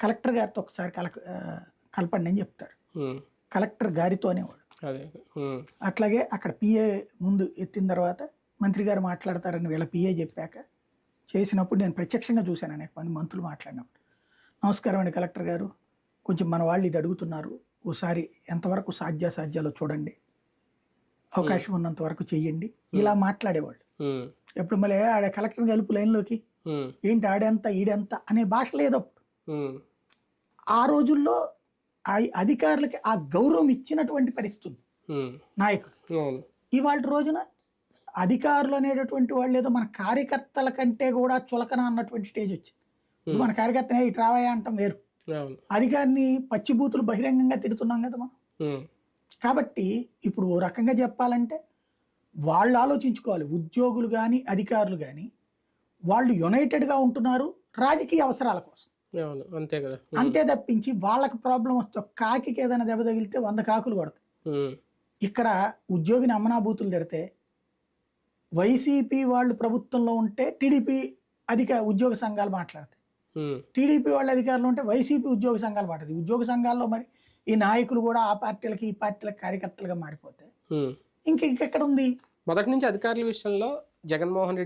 Collector గారితో ఒకసారి కల కలపండి అని చెప్తాడు. కలెక్టర్ గారితో అనేవాడు. అదే ఉమ్, అట్లాగే అక్కడ పిఏ ముందు ఎత్తిన తర్వాత మంత్రి గారు మాట్లాడతారని వీళ్ళ పిఏ చెప్పాక చేసినప్పుడు నేను ప్రత్యక్షంగా చూశాను అనేక మంది మంత్రులు మాట్లాడినప్పుడు. నమస్కారం అండి కలెక్టర్ గారు. కొంచెం మన వాళ్ళు ఇది అడుగుతున్నారు. ఓసారి ఎంతవరకు సాధ్యాసాధ్యాలో చూడండి. అవకాశం ఉన్నంత వరకు చెయ్యండి. ఇలా మాట్లాడేవాళ్ళు. ఎప్పుడు మళ్ళీ ఆడ కలెక్టర్ కలుపు లైన్లోకి. ఏంటి ఆడెంత ఈడెంత అనే భాష లేదు ఆ రోజుల్లో ఆ అధికారులకి ఆ గౌరవం ఇచ్చినటువంటి పరిస్థితి ఉంది. అవును. ఇవాళ రోజున అధికారులు అనేటటువంటి వాళ్ళు ఏదో మన కార్యకర్తల కంటే కూడా చులకన అన్నటువంటి స్టేజ్ వచ్చింది. మన కార్యకర్తనే ఇటు రావయ్యా అంటాం వేరు. అధికారిని పచ్చిబూతులు బహిరంగంగా తిడుతున్నాం కదా మనం. కాబట్టి ఇప్పుడు ఓ రకంగా చెప్పాలంటే వాళ్ళు ఆలోచించుకోవాలి. ఉద్యోగులు కానీ అధికారులు కానీ వాళ్ళు యునైటెడ్గా ఉంటున్నారు రాజకీయ అవసరాల కోసం. అంతే కదా. అంతే తప్పించి వాళ్ళకి ప్రాబ్లం వస్తే కాకికి ఏదైనా దెబ్బ తగిలితే వంద కాకులు కొడతాయి. ఇక్కడ ఉద్యోగిని అమ్మనాబూతులు తిడితే వైసీపీ వాళ్ళు ప్రభుత్వంలో ఉంటే టీడీపీ అధిక ఉద్యోగ సంఘాలు మాట్లాడతాయి. టీడీపీ వాళ్ళ అధికారులు ఉంటే వైసీపీ ఉద్యోగ సంఘాలు మాట్లాడతాయి. ఉద్యోగ సంఘాల్లో మరి ఈ నాయకులు కూడా ఆ పార్టీలకి ఈ పార్టీలకు కార్యకర్తలుగా మారిపోతే ఉమ్. ఇంక ఇంకెక్కడ ఉంది? మొదటి నుంచి అధికారుల విషయంలో జగన్మోహన్ రెడ్డి